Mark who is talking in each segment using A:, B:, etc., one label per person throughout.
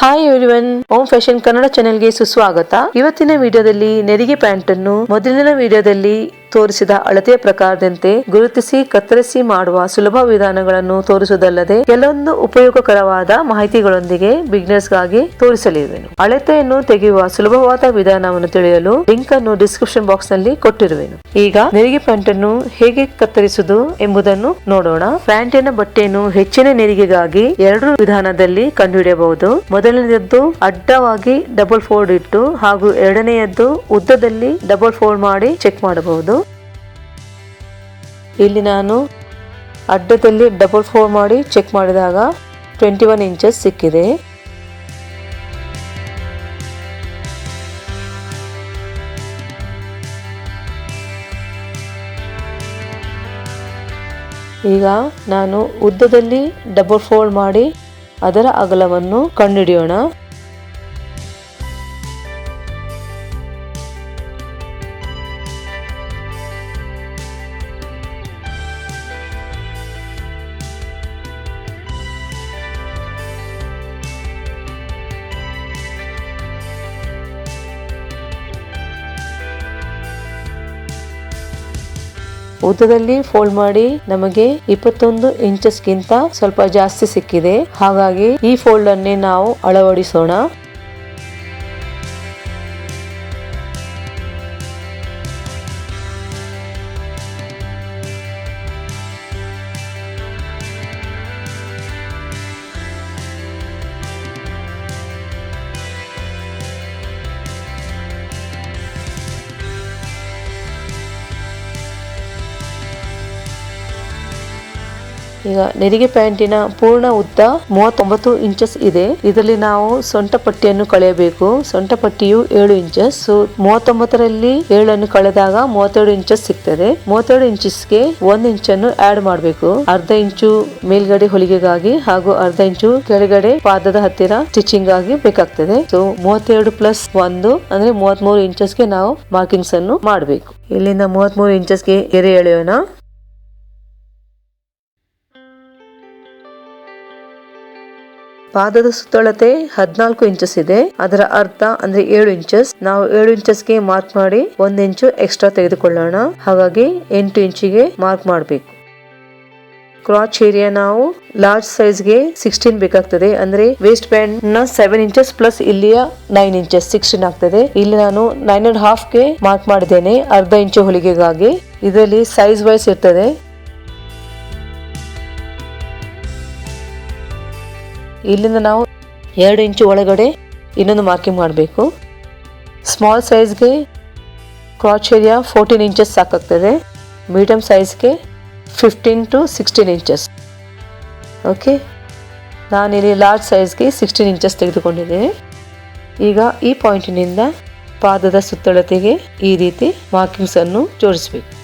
A: Hi everyone Om fashion Kannada ಚಾನೆಲ್ಗೆ ಸುಸ್ವಾಗತ. ಇವತ್ತಿನ ವಿಡಿಯೋದಲ್ಲಿ ನೆರಿಗೆ ಪ್ಯಾಂಟ್ ಅನ್ನು ಮೊದಲಿನ ವಿಡಿಯೋದಲ್ಲಿ ತೋರಿಸಿದ ಅಳತೆಯ ಪ್ರಕಾರದಂತೆ ಗುರುತಿಸಿ, ಕತ್ತರಿಸಿ ಮಾಡುವ ಸುಲಭ ವಿಧಾನಗಳನ್ನು ತೋರಿಸುವುದಲ್ಲದೆ ಕೆಲವೊಂದು ಉಪಯೋಗಕರವಾದ ಮಾಹಿತಿಗಳೊಂದಿಗೆ ಬಿಗ್ನರ್ಸ್ಗಾಗಿ ತೋರಿಸಲಿರುವೆನು. ಅಳತೆಯನ್ನು ತೆಗೆಯುವ ಸುಲಭವಾದ ವಿಧಾನವನ್ನು ತಿಳಿಯಲು ಲಿಂಕ್ ಅನ್ನು ಡಿಸ್ಕ್ರಿಪ್ಷನ್ ಬಾಕ್ಸ್ನಲ್ಲಿ ಕೊಟ್ಟಿರುವೆನು. ಈಗ ನೆರಿಗೆ ಪ್ಯಾಂಟ್ ಅನ್ನು ಹೇಗೆ ಕತ್ತರಿಸುವುದು ಎಂಬುದನ್ನು ನೋಡೋಣ. ಪ್ಯಾಂಟಿನ ಬಟ್ಟೆಯನ್ನು ಹೆಚ್ಚಿನ ನೆರಿಗೆಗಾಗಿ ಎರಡು ವಿಧಾನದಲ್ಲಿ ಕಂಡುಹಿಡಿಯಬಹುದು. ಮೊದಲನೆಯದ್ದು ಅಡ್ಡವಾಗಿ ಡಬಲ್ ಫೋಲ್ಡ್ ಇಟ್ಟು ಹಾಗೂ ಎರಡನೆಯದ್ದು ಉದ್ದದಲ್ಲಿ ಡಬಲ್ ಫೋಲ್ಡ್ ಮಾಡಿ ಚೆಕ್ ಮಾಡಬಹುದು. ಇಲ್ಲಿ ನಾನು ಅಡ್ಡದಲ್ಲಿ ಡಬಲ್ ಫೋರ್ ಮಾಡಿ ಚೆಕ್ ಮಾಡಿದಾಗ ಟ್ವೆಂಟಿ ಒನ್ ಇಂಚಸ್ ಸಿಕ್ಕಿದೆ. ಈಗ ನಾನು ಉದ್ದದಲ್ಲಿ ಡಬಲ್ ಫೋಲ್ಡ್ ಮಾಡಿ ಅದರ ಅಗಲವನ್ನು ಕಂಡುಹಿಡಿಯೋಣ. ಉದ್ದದಲ್ಲಿ ಫೋಲ್ಡ್ ಮಾಡಿ ನಮಗೆ ಇಪ್ಪತ್ತೊಂದು ಇಂಚಸ್ಗಿಂತ ಸ್ವಲ್ಪ ಜಾಸ್ತಿ ಸಿಕ್ಕಿದೆ. ಹಾಗಾಗಿ ಈ ಫೋಲ್ಡ್ ಅನ್ನೇ ನಾವು ಅಳವಡಿಸೋಣ. ಈಗ ನೆರಿಗೆ ಪ್ಯಾಂಟಿನ ಪೂರ್ಣ ಉದ್ದ ಮೂವತ್ತೊಂಬತ್ತು ಇಂಚಸ್ ಇದೆ. ಇದರಲ್ಲಿ ನಾವು ಸೊಂಟ ಪಟ್ಟಿಯನ್ನು ಕಳೆಯಬೇಕು. ಸೊಂಟ ಪಟ್ಟಿಯು ಏಳು ಇಂಚಸ್. ಮೂವತ್ತೊಂಬತ್ತರಲ್ಲಿ ಏಳನ್ನು ಕಳೆದಾಗ ಮೂವತ್ತೆರಡು ಇಂಚಸ್ ಸಿಗ್ತದೆ. ಮೂವತ್ತೆರಡು ಇಂಚಸ್ಗೆ ಒಂದ್ ಇಂಚನ್ನು ಆಡ್ ಮಾಡಬೇಕು. ಅರ್ಧ ಇಂಚು ಮೇಲ್ಗಡೆ ಹೊಲಿಗೆಗಾಗಿ ಹಾಗೂ ಅರ್ಧ ಇಂಚು ಕೆಳಗಡೆ ಪಾದದ ಹತ್ತಿರ ಸ್ಟಿಚಿಂಗ್ ಆಗಿ ಬೇಕಾಗ್ತದೆ. ಸೊ ಮೂವತ್ತೆರಡು ಪ್ಲಸ್ ಒಂದು ಅಂದ್ರೆ ಮೂವತ್ಮೂರು ಇಂಚಸ್ಗೆ ನಾವು ಮಾರ್ಕಿಂಗ್ಸ್ ಅನ್ನು ಮಾಡಬೇಕು. ಇಲ್ಲಿಂದ ಮೂವತ್ಮೂರು ಇಂಚಸ್ಗೆ ಗೆರೆ ಎಳೆಯೋಣ. ಪಾದದ ಸುತ್ತಳತೆ ಹದಿನಾಲ್ಕು ಇಂಚಸ್ ಇದೆ. ಅದರ ಅರ್ಥ ಅಂದ್ರೆ ಏಳು ಇಂಚಸ್ ನಾವು ಏಳು ಇಂಚಸ್ಗೆ ಮಾರ್ಕ್ ಮಾಡಿ ಒಂದ್ ಇಂಚು ಎಕ್ಸ್ಟ್ರಾ ತೆಗೆದುಕೊಳ್ಳೋಣ. ಹಾಗಾಗಿ ಎಂಟು ಇಂಚಿಗೆ ಮಾರ್ಕ್ ಮಾಡಬೇಕು. ಕ್ರಾಚ್ ಏರಿಯಾ ನಾವು ಲಾರ್ಜ್ ಸೈಜ್ಗೆ ಸಿಕ್ಸ್ಟೀನ್ ಬೇಕಾಗ್ತದೆ. ಅಂದ್ರೆ ವೇಸ್ಟ್ ಬ್ಯಾಂಡ್ನ ಸೆವೆನ್ ಇಂಚಸ್ ಪ್ಲಸ್ ಇಲ್ಲಿಯ ನೈನ್ ಇಂಚಸ್ ಸಿಕ್ಸ್ಟೀನ್ ಆಗ್ತದೆ. ಇಲ್ಲಿ ನಾನು ನೈನ್ ಅಂಡ್ ಹಾಫ್ಗೆ ಮಾರ್ಕ್ ಮಾಡಿದ್ದೇನೆ ಅರ್ಧ ಇಂಚು ಹೊಲಿಗೆಗಾಗಿ. ಇದರಲ್ಲಿ ಸೈಜ್ ವೈಸ್ ಇರ್ತದೆ. ಇಲ್ಲಿಂದ ನಾವು ಎರಡು ಇಂಚು ಒಳಗಡೆ ಇನ್ನೊಂದು ಮಾರ್ಕಿಂಗ್ ಮಾಡಬೇಕು. ಸ್ಮಾಲ್ ಸೈಜ್ಗೆ ಕ್ರಾಚ್ ಏರಿಯಾ ಫೋರ್ಟೀನ್ ಇಂಚಸ್ ಸಾಕಾಗ್ತದೆ. Medium ಸೈಜ್ಗೆ fifteen to sixteen inches okay ನಾನಿಲ್ಲಿ ಲಾರ್ಜ್ ಸೈಜ್ಗೆ ಸಿಕ್ಸ್ಟೀನ್ ಇಂಚಸ್ ತೆಗೆದುಕೊಂಡಿದ್ದೇನೆ. ಈಗ ಈ ಪಾಯಿಂಟಿನಿಂದ ಪಾದದ ಸುತ್ತಳತೆಗೆ ಈ ರೀತಿ ಮಾರ್ಕಿಂಗ್ಸನ್ನು ಜೋಡಿಸಬೇಕು.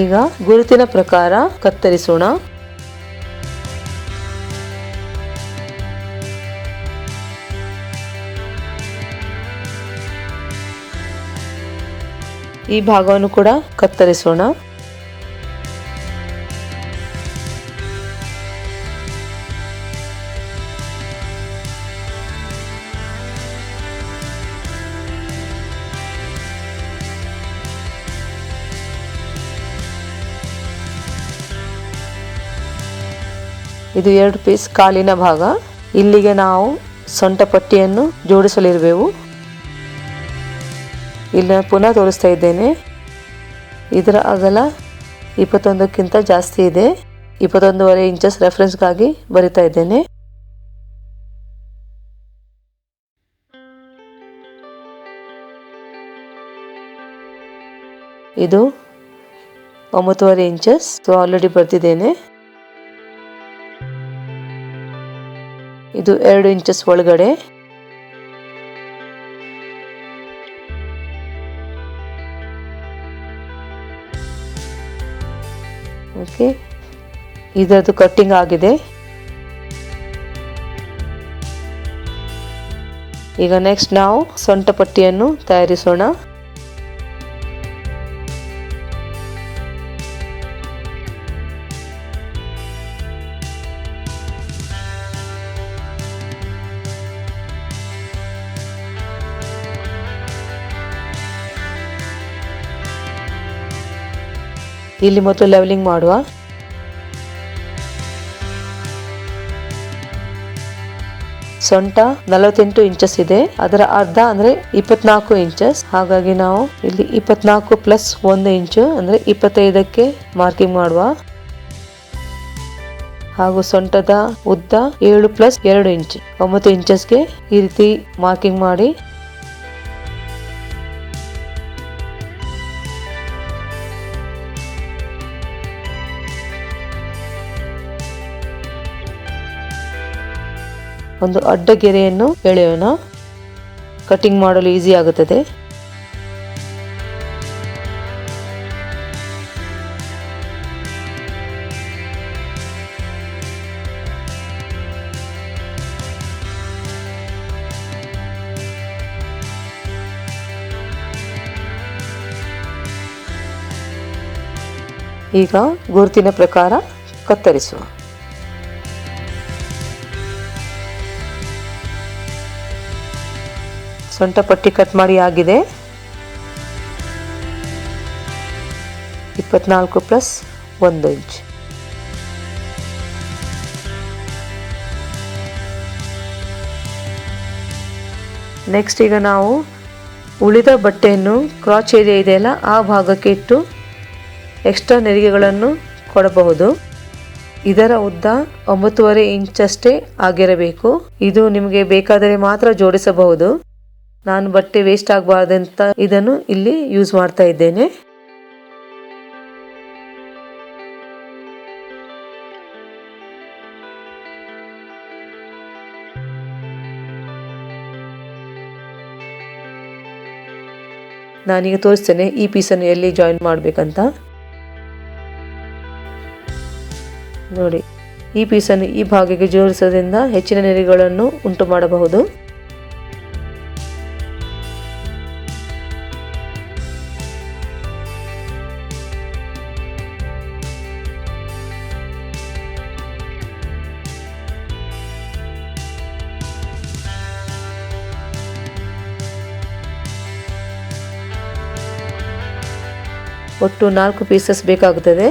A: ಈಗ ಗುರುತಿನ ಪ್ರಕಾರ ಕತ್ತರಿಸೋಣ. ಈ ಭಾಗವನ್ನು ಕೂಡ ಕತ್ತರಿಸೋಣ. ಇದು ಎರಡು ಪೀಸ್ ಕಾಲಿನ ಭಾಗ. ಇಲ್ಲಿಗೆ ನಾವು ಸೊಂಟ ಪಟ್ಟಿಯನ್ನು ಜೋಡಿಸಲಿರುವೆವು. ಇಲ್ಲಿ ಪುನಃ ತೋರಿಸ್ತಾ ಇದ್ದೇನೆ. ಇದರ ಅಗಲ ಇಪ್ಪತ್ತೊಂದಕ್ಕಿಂತ ಜಾಸ್ತಿ ಇದೆ. ಇಪ್ಪತ್ತೊಂದೂವರೆ ಇಂಚಸ್ ರೆಫರೆನ್ಸ್ಗಾಗಿ ಬರಿತಾ ಇದ್ದೇನೆ. ಇದು ಒಂಬತ್ತುವರೆ ಇಂಚಸ್ ಸೊ ಆಲ್ರೆಡಿ ಬರ್ತಿದ್ದೇನೆ ಇದು ಎರಡು ಇಂಚಸ್ ಒಳಗಡೆ. ಓಕೆ. ಇದರದು ಕಟ್ಟಿಂಗ್ ಆಗಿದೆ. ಈಗ ನೆಕ್ಸ್ಟ್ ನಾವು ಸೊಂಟ ಪಟ್ಟಿಯನ್ನು ತಯಾರಿಸೋಣ. ಇಲ್ಲಿ ಮೊದಲು ಲೆವೆಲಿಂಗ್ ಮಾಡುವ. ಸೊಂಟ ನಲವತ್ತೆಂಟು ಇಂಚಸ್ ಇದೆ. ಅದರ ಅರ್ಧ ಅಂದ್ರೆ ಇಪ್ಪತ್ನಾಲ್ಕು ಇಂಚಸ್ ಹಾಗಾಗಿ ನಾವು ಇಲ್ಲಿ ಇಪ್ಪತ್ನಾಲ್ಕು ಪ್ಲಸ್ ಒಂದು ಇಂಚು ಅಂದ್ರೆ ಇಪ್ಪತ್ತೈದಕ್ಕೆ ಮಾರ್ಕಿಂಗ್ ಮಾಡುವ. ಹಾಗೂ ಸೊಂಟದ ಉದ್ದ ಏಳು ಪ್ಲಸ್ ಎರಡು ಇಂಚ್ ಒಂಬತ್ತು ಇಂಚಸ್ಗೆ ಈ ರೀತಿ ಮಾರ್ಕಿಂಗ್ ಮಾಡಿ. ಒಂದು ಅಡ್ಡ ಗೆರೆಯನ್ನು ಎಳೆಯೋಣ. ಕಟಿಂಗ್ ಮಾಡಲು ಈಸಿ ಆಗುತ್ತದೆ. ಈಗ ಗುರುತಿನ ಪ್ರಕಾರ ಕತ್ತರಿಸುವ. ಸೊಂಟ ಪಟ್ಟಿ ಕಟ್ ಮಾಡಿ ಆಗಿದೆ. ಇಪ್ಪತ್ನಾಲ್ಕು ಪ್ಲಸ್ ಒಂದು ಇಂಚ್ ನೆಕ್ಸ್ಟ್ ಈಗ ನಾವು ಉಳಿದ ಬಟ್ಟೆಯನ್ನು ಕ್ರಾಚ್ ಏರಿಯಾ ಇದೆಯಲ್ಲ ಆ ಭಾಗಕ್ಕೆ ಇಟ್ಟು ಎಕ್ಸ್ಟ್ರಾ ನೆರಿಗೆಗಳನ್ನು ಕೊಡಬಹುದು. ಇದರ ಉದ್ದ ಒಂಬತ್ತುವರೆ ಇಂಚಷ್ಟೇ ಆಗಿರಬೇಕು. ಇದು ನಿಮಗೆ ಬೇಕಾದರೆ ಮಾತ್ರ ಜೋಡಿಸಬಹುದು. ನಾನು ಬಟ್ಟೆ ವೇಸ್ಟ್ ಆಗಬಾರ್ದಂತ ಇದನ್ನು ಇಲ್ಲಿ ಯೂಸ್ ಮಾಡ್ತಾ ಇದ್ದೇನೆ. ನಾನೀಗ ತೋರಿಸ್ತೇನೆ ಈ ಪೀಸನ್ನು ಎಲ್ಲಿ ಜಾಯಿನ್ ಮಾಡಬೇಕಂತ. ನೋಡಿ, ಈ ಪೀಸನ್ನು ಈ ಭಾಗಕ್ಕೆ ಜೋಡಿಸೋದ್ರಿಂದ ಹೆಚ್ಚಿನ ನೆರೆಗಳನ್ನು ಉಂಟು ಮಾಡಬಹುದು. ಒಟ್ಟು ನಾಲ್ಕು ಪೀಸಸ್ ಬೇಕಾಗುತ್ತದೆ.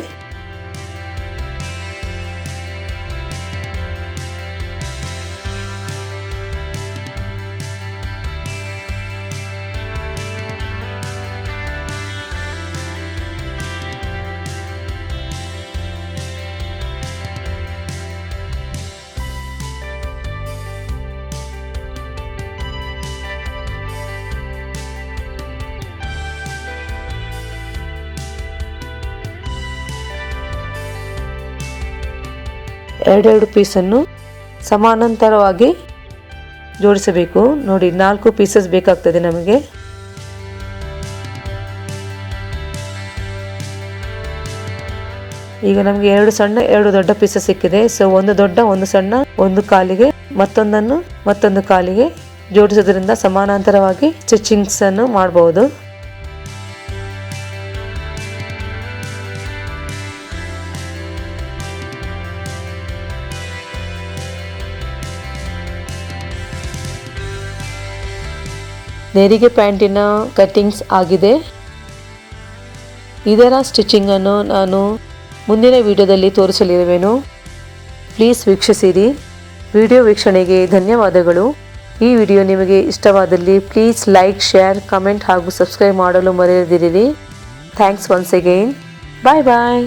A: ಎರಡೆರಡು ಪೀಸನ್ನು ಸಮಾನಾಂತರವಾಗಿ ಜೋಡಿಸಬೇಕು. ನೋಡಿ, ನಾಲ್ಕು ಪೀಸಸ್ ಬೇಕಾಗ್ತದೆ ನಮಗೆ. ಈಗ ನಮಗೆ ಎರಡು ಸಣ್ಣ, ಎರಡು ದೊಡ್ಡ ಪೀಸಸ್ ಸಿಕ್ಕಿದೆ. ಸೊ ಒಂದು ದೊಡ್ಡ, ಒಂದು ಸಣ್ಣ, ಒಂದು ಕಾಲಿಗೆ, ಮತ್ತೊಂದನ್ನು ಮತ್ತೊಂದು ಕಾಲಿಗೆ ಜೋಡಿಸೋದ್ರಿಂದ ಸಮಾನಾಂತರವಾಗಿ ಸ್ಟಿಚಿಂಗ್ಸನ್ನು ಮಾಡಬಹುದು ನೆರಿಗೆ ಪ್ಯಾಂಟಿನ ಕಟ್ಟಿಂಗ್ಸ್ ಆಗಿದೆ. ಇದರ ಸ್ಟಿಚಿಂಗನ್ನು ನಾನು ಮುಂದಿನ ವಿಡಿಯೋದಲ್ಲಿ ತೋರಿಸಲಿರುವೆನು. ಪ್ಲೀಸ್ ವೀಕ್ಷಿಸಿರಿ. ವಿಡಿಯೋ ವೀಕ್ಷಣೆಗೆ ಧನ್ಯವಾದಗಳು. ಈ ವಿಡಿಯೋ ನಿಮಗೆ ಇಷ್ಟವಾದಲ್ಲಿ ಪ್ಲೀಸ್ ಲೈಕ್, ಶೇರ್, ಕಮೆಂಟ್ ಹಾಗೂ ಸಬ್ಸ್ಕ್ರೈಬ್ ಮಾಡಲು ಮರೆಯದಿರಿ thanks once again. Bye bye.